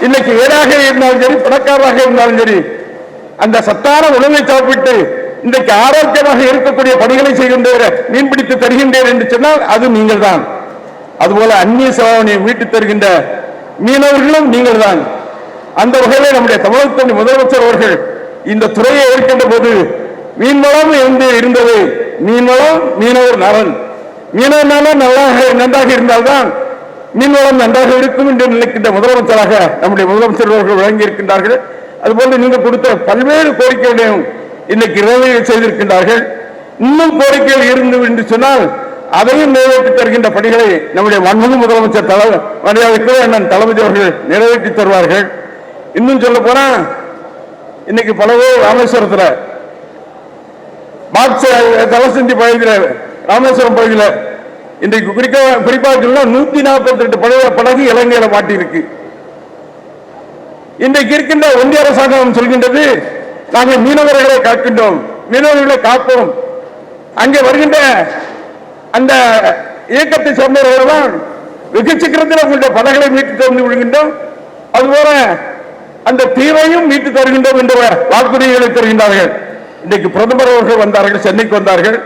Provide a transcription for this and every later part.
இன்னைக்கு ஏழாக இருந்தாலும் சரி பணக்காரராக இருந்தாலும் சரி அந்த சத்தான உணவை சாப்பிட்டு இன்றைக்கு ஆரோக்கியமாக இருக்கக்கூடிய பணிகளை செய்கின்ற மீன்பிடித்து தருகின்றேன் என்று சொன்னால் அது நீங்கள் தான் அதுபோல அந்நிய செலவனை மீட்டு தருகின்ற மீனவர்களும் நீங்கள் தான் அந்த வகையில் நம்முடைய தமிழகத்தின் முதலமைச்சர் அவர்கள் இந்த துறையை ஏற்கின்ற போது மீன்வளம் இருந்து இருந்தது. மீன்வளம் மீனவர் நலன். மீனவர் நலன் நல்லாக நன்றாக இருந்தால்தான் நீங்களும் நன்றாக இருக்கும் என்று நினைக்கின்ற முதலமைச்சராக நம்முடைய முதலமைச்சர் அவர்கள் வழங்கி இருக்கின்றார்கள் அதுபோல நீங்கள் கொடுத்த பல்வேறு கோரிக்கைகளையும் இன்னைக்கு நிறைவேற செய்திருக்கின்றார்கள். இன்னும் கோரிக்கைகள் இருந்து என்று சொன்னால் அதையும் நிறைவேற்றி தருகின்ற பணிகளை நம்முடைய மன்மகு முதலமைச்சர் தலை மரியாதைக்கு அண்ணன் தளபதி அவர்கள் நிறைவேற்றி தருவார்கள். இன்னும் சொல்ல போனா இன்னைக்கு பலவே ராமேஸ்வரத்தில் ராமேஸ்வரத்துல தலசந்தி பகுதியில் ராமேஸ்வரம் பகுதியில் இன்றைக்கு குறிக்க குறிப்பாக சொன்னா நூத்தி நாற்பத்தி ரெண்டு பழைய படகு இலங்கையில மாட்டியிருக்கு. இன்றைக்கு இருக்கின்ற ஒன்றிய அரசாங்கம் சொல்கின்றது நாங்கள் மீனவர்களை காக்கின்றோம் மீனவர்களை காப்போம். அங்கே வருகின்ற அந்த இயக்கத்தை சேர்ந்தவர்கள் வெகு சீக்கிரத்தில் உங்களுடைய படகளை மீட்டு தந்து விடுகின்றோம். அதுபோல அந்த தீவையும் மீட்டு தருகின்றோம் என்ற வாக்குறுதிகளை தருகின்றார்கள். இன்றைக்கு பிரதமர் அவர்கள் வந்தார்கள் சென்னைக்கு வந்தார்கள்.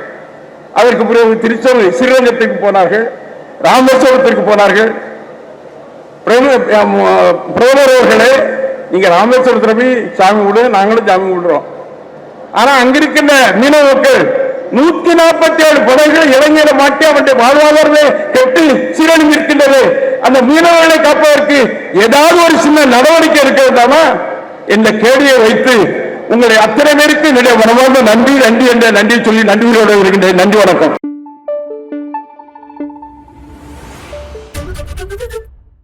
அதற்கு பிறகு திருச்சூர் ஸ்ரீரங்கத்துக்கு போனார்கள் ராமேஸ்வரத்திற்கு போனார்கள். பிரதமர் பிரதமர் அவர்களே நீங்க போய் சாமி விடு நாங்களும் சாமி விடுறோம் ஆனா அங்க இருக்கின்ற மீனவ மக்கள் நூத்தி நாற்பத்தி ஏழு படகுகள் இளைஞரை மாட்டி அவருடைய வாழ்வாதாரமே கெட்டு சீரழிந்திருக்கின்றது. அந்த மீனவர்களை காப்பதற்கு ஏதாவது ஒரு சின்ன நடவடிக்கை இருக்கிறதாமா என்ற கேள்வியை வைத்து உங்களை அத்தனை பேருக்கு என்னுடைய மனமார்ந்த நன்றி நன்றி என்ற நன்றி சொல்லி நன்றிகளோடு இருக்கின்ற நன்றி வணக்கம்.